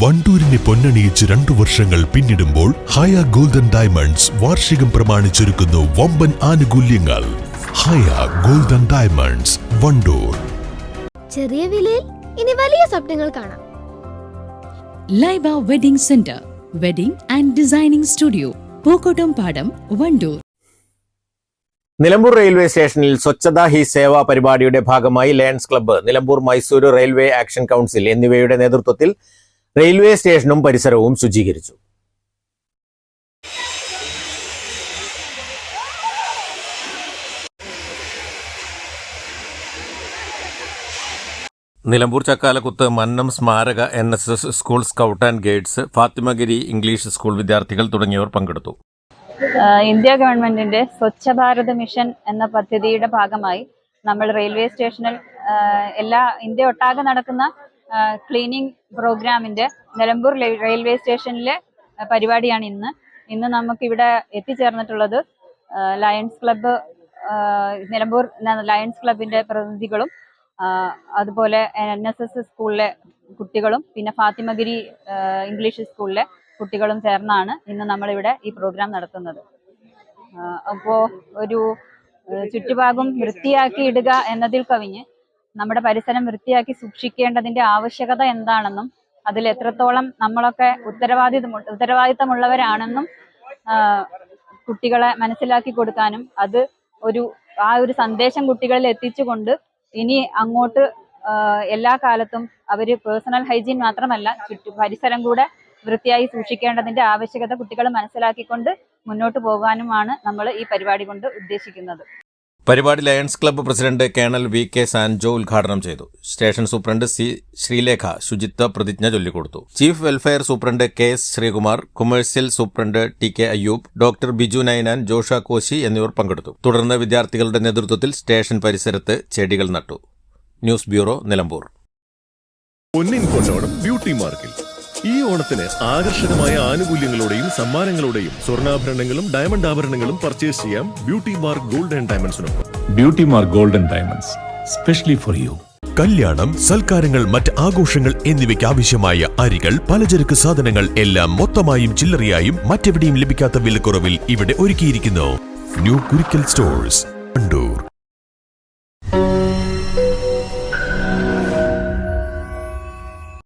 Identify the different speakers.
Speaker 1: വണ്ടൂരിനെ പൊന്നണിയിച്ച് രണ്ടു വർഷങ്ങൾ പിന്നിടുമ്പോൾ ഹയ ഗോൾഡൻ ഡയമണ്ട്സ് വാർഷികം പ്രമാണിച്ചൊരുക്കുന്നു വമ്പൻ ആനുകൂല്യങ്ങൾ. Haya golden diamonds Wandoor.
Speaker 2: ചെറിയ വിലയിൽ ഇനി വലിയ സ്വപ്നങ്ങൾ കാണാം.
Speaker 3: Laiba wedding centre wedding and designing studio Pookkottumpadam Wandoor.
Speaker 4: Nilambur railway സ്റ്റേഷനിൽ സ്വച്ഛതാ ഹി സേവ പരിപാടിയുടെ ഭാഗമായി Lions club Nilambur Mysuru railway action council എന്നിവയുടെ നേതൃത്വത്തിൽ റെയിൽവേ സ്റ്റേഷനും പരിസരവും ശുചീകരിച്ചു. നിലമ്പൂർ ചക്കാലക്കുത്ത് മന്നം സ്മാരക N S S school scout and guides Fathimagiri English school വിദ്യാർത്ഥികൾ തുടങ്ങിയവർ പങ്കെടുത്തു.
Speaker 5: ഇന്ത്യ ഗവൺമെന്റിന്റെ സ്വച്ഛ ഭാരത് മിഷൻ എന്ന പദ്ധതിയുടെ ഭാഗമായി നമ്മൾ റെയിൽവേ സ്റ്റേഷനിൽ എല്ലാ ഇന്ത്യ ഒട്ടാകെ നടക്കുന്ന ക്ലീനിങ് പ്രോഗ്രാമിന്റെ നിലമ്പൂർ റെയിൽവേ സ്റ്റേഷനിലെ പരിപാടിയാണ് ഇന്ന്. ഇന്ന് നമുക്ക് ഇവിടെ എത്തിച്ചേർന്നിട്ടുള്ളത് ലയൺസ് ക്ലബ്ബ് നിലമ്പൂർ ലയൺസ് ക്ലബിന്റെ പ്രതിനിധികളും അതുപോലെ എൻ എസ് എസ് സ്കൂളിലെ കുട്ടികളും പിന്നെ ഫാത്തിമഗിരി ഇംഗ്ലീഷ് സ്കൂളിലെ കുട്ടികളും ചേർന്നാണ് ഇന്ന് നമ്മളിവിടെ ഈ പ്രോഗ്രാം നടത്തുന്നത്. അപ്പോൾ അപ്പോ ഒരു ചുറ്റുഭാഗം വൃത്തിയാക്കി ഇടുക എന്നതിൽ കവിഞ്ഞ് നമ്മുടെ പരിസരം വൃത്തിയാക്കി സൂക്ഷിക്കേണ്ടതിന്റെ ആവശ്യകത എന്താണെന്നും അതിൽ എത്രത്തോളം നമ്മളൊക്കെ ഉത്തരവാദിത്വം ഉത്തരവാദിത്തമുള്ളവരാണെന്നും കുട്ടികളെ മനസ്സിലാക്കി കൊടുക്കാനും അത് ഒരു ആ ഒരു സന്ദേശം കുട്ടികളിൽ എത്തിച്ചുകൊണ്ട് ഇനി അങ്ങോട്ട് എല്ലാ കാലത്തും അവർ പേഴ്സണൽ ഹൈജീൻ മാത്രമല്ല ചുറ്റു പരിസരം കൂടെ വൃത്തിയായി സൂക്ഷിക്കേണ്ടതിന്റെ ആവശ്യകത കുട്ടികൾ മനസ്സിലാക്കിക്കൊണ്ട് മുന്നോട്ട് പോകാനുമാണ് നമ്മൾ ഈ പരിപാടി കൊണ്ട് ഉദ്ദേശിക്കുന്നത്.
Speaker 4: പരിപാടി Lions club president colonel V K Sanjo ഉദ്ഘാടനം ചെയ്തു. സ്റ്റേഷൻ സൂപ്രണ്ട് സി ശ്രീലേഖ ശുചിത്വ പ്രതിജ്ഞ ചൊല്ലിക്കൊടുത്തു. Chief welfare superintendent K S Sreekumar commercial superintendent T K Ayyub doctor Biju Ninan Josha Koshy എന്നിവർ പങ്കെടുത്തു. തുടർന്ന് വിദ്യാർത്ഥികളുടെ നേതൃത്വത്തിൽ സ്റ്റേഷൻ പരിസരത്ത് ചെടികൾ നട്ടു. News bureau Nilambur.
Speaker 6: ബ്യൂട്ടി ഈ ഓണത്തിന് ആകർഷകമായ ആനുകൂല്യങ്ങളോടെയും സമ്മാനങ്ങളോടെയും സ്വർണാഭരണങ്ങളും ഡയമണ്ട് ആഭരണങ്ങളും പർച്ചേസ് ചെയ്യാം beauty mark gold and ഡയമണ്ട്സിനൊപ്പം
Speaker 7: beauty mark gold and diamonds specially for you
Speaker 1: കല്യാണം സൽക്കാരങ്ങൾ മറ്റ് ആഘോഷങ്ങൾ എന്നിവയ്ക്ക് ആവശ്യമായ അരികൾ പലചരക്ക് സാധനങ്ങൾ എല്ലാം മൊത്തമായും ചില്ലറയായും മറ്റെവിടെയും ലഭിക്കാത്ത വിലക്കുറവിൽ ഇവിടെ ഒരുക്കിയിരിക്കുന്നു. New Kurikkal stores Wandoor